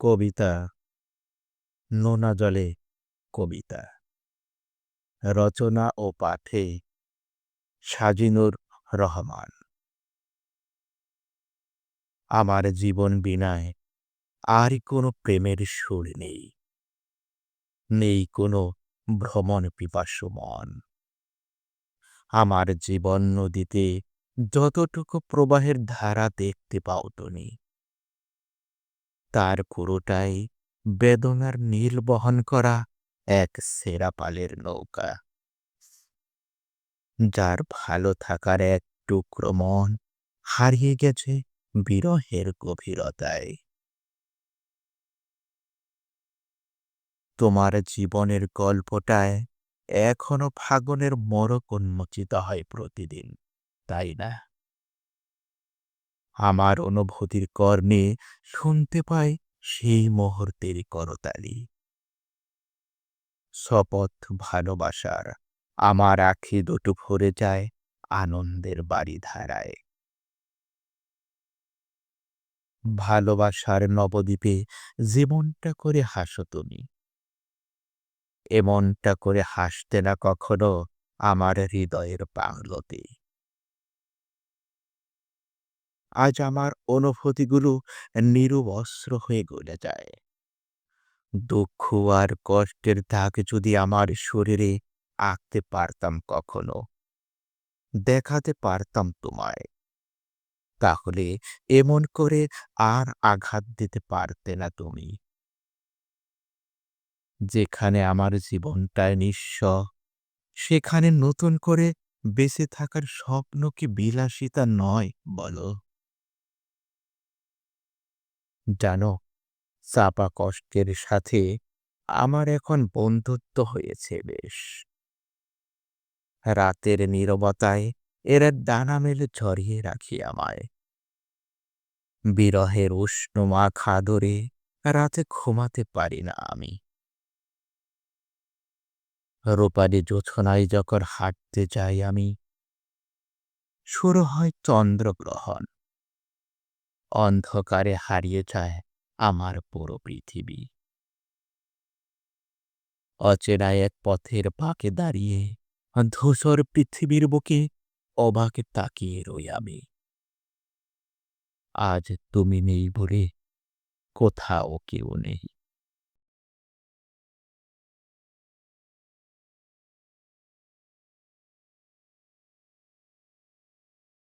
কবিতা। নোনা জলে কবিতা। রচনা ও পাঠে সাজিনুর রহমান। আমার জীবন বিনায় আর কোনো প্রেমের সুর নেই। নেই কোনো ভ্রমণ পিপাসু মন। আমার জীবন নদীতে যতটুকু প্রবাহের ধারা দেখতে পাও তুমি তার পুরোটাই বেদনার নীল বহন করা এক সেরা পালের নৌকা। যার ভালো থাকার এক টুকরো মন হারিয়ে গেছে বিরহের গভীরতায়। তোমার জীবনের গল্পটায় এখনও ফাগুনের মরক উন্মোচিত হয় প্রতিদিন, তাই না? আমার অনুভূতির কর্ণে শুনতে পাই সেই মুহূর্তের করতালি। শপথ ভালোবাসার আমার আখি দুটো ভরে যায় আনন্দের বাড়ি ধারায় ভালোবাসার নবদ্বীপে জীবনটা করে হাসো তুমি। এমনটা করে হাসতে না কখনো আমার হৃদয়ের বাংলোতে আজ আমার অনুভূতিগুলো নিরুবস্ত্র হয়ে গলে যায়। দুঃখ আর কষ্টের দাগ যদি আমার শরীরে আঁকতে পারতাম কখনো, দেখাতে পারতাম তোমায়, তাহলে এমন করে আর আঘাত দিতে পারতে না তুমি। যেখানে আমার জীবনটায় নিঃস্ব, সেখানে নতুন করে বেঁচে থাকার স্বপ্ন কি বিলাসিতা নয় বলো? জানো, চাপা কষ্টের সাথে আমার এখন বন্ধুত্ব হয়েছে বেশ। রাতের নীরবতায় এরা দানা মেলে ঝরিয়ে রাখি আমায়। বিরহের উষ্ণ মাখা ধরে রাতে ঘুমাতে পারি না আমি। রূপালি জোছনায় যখন হাঁটতে যাই আমি, শুরু হয় চন্দ্রগ্রহণ। অন্ধকারে হারিয়ে যায় আমার পুরো পৃথিবী। অচেনা এক পথের পাকে দাঁড়িয়ে ধূসর পৃথিবীর বুকে অবাকে তাকিয়ে রই আমি। আজ তুমি নেই বলে কোথাও কেউ নেই।